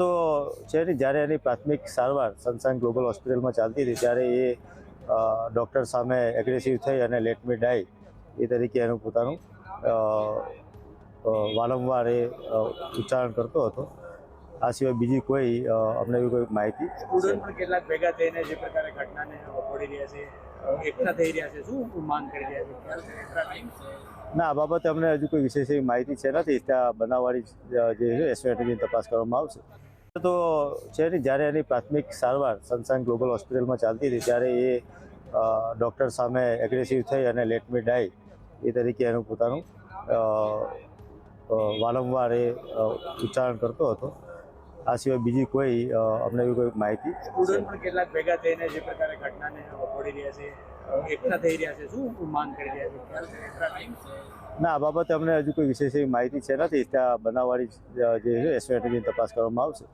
તો છે ને, જ્યારે એની પ્રાથમિક સારવાર સનસાઇન ગ્લોબલ હોસ્પિટલમાં ચાલતી હતી, ત્યારે એ ડૉક્ટર સામે એગ્રેસિવ થઈ અને લેટ મી ડાય એ તરીકે એનું પોતાનું વારંવાર એ ઉચ્ચારણ કરતો હતો. આ સિવાય બીજી કોઈ અમને એવી કોઈ માહિતી સ્ટુડન્ટ પણ કેટલાક ભેગા થઈને જે પ્રકારે ઘટનાને વખોડી રહ્યા છે એકઠા થઈ રહ્યા છે શું માંગ કરી રહ્યા છે? ખ્યાલ છે એકઠા થઈ? ના આ બાબતે અમને હજુ કોઈ વિશેષ એવી માહિતી છે નથી. ત્યાં બનાવવાળી જે છે એસઓએટીની તપાસ કરવામાં આવશે. તો છે ને જ્યારે એની પ્રાથમિક સારવાર સનસાઇન ગ્લોબલ હોસ્પિટલમાં ચાલતી હતી ત્યારે એ ડૉક્ટર સામે એગ્રેસિવ થઈ અને લેટ મી ડાય એ તરીકે એનું પોતાનું વારંવાર એ ઉચ્ચારણ કરતો હતો. આ સિવાય બીજી કોઈ અમને એવી કોઈ માહિતી સ્ટુડન્ટ પણ કેટલાક ભેગા થઈને જે પ્રકારે ઘટનાને વખોડી રહ્યા છે એકઠા થઈ રહ્યા છે. શું માંગ કરી રહ્યા છે? ના આ બાબતે અમને હજુ કોઈ વિશેષ એવી માહિતી છે નથી. ત્યાં બનાવવાની જે છે એસઓએટીની તપાસ કરવામાં આવશે.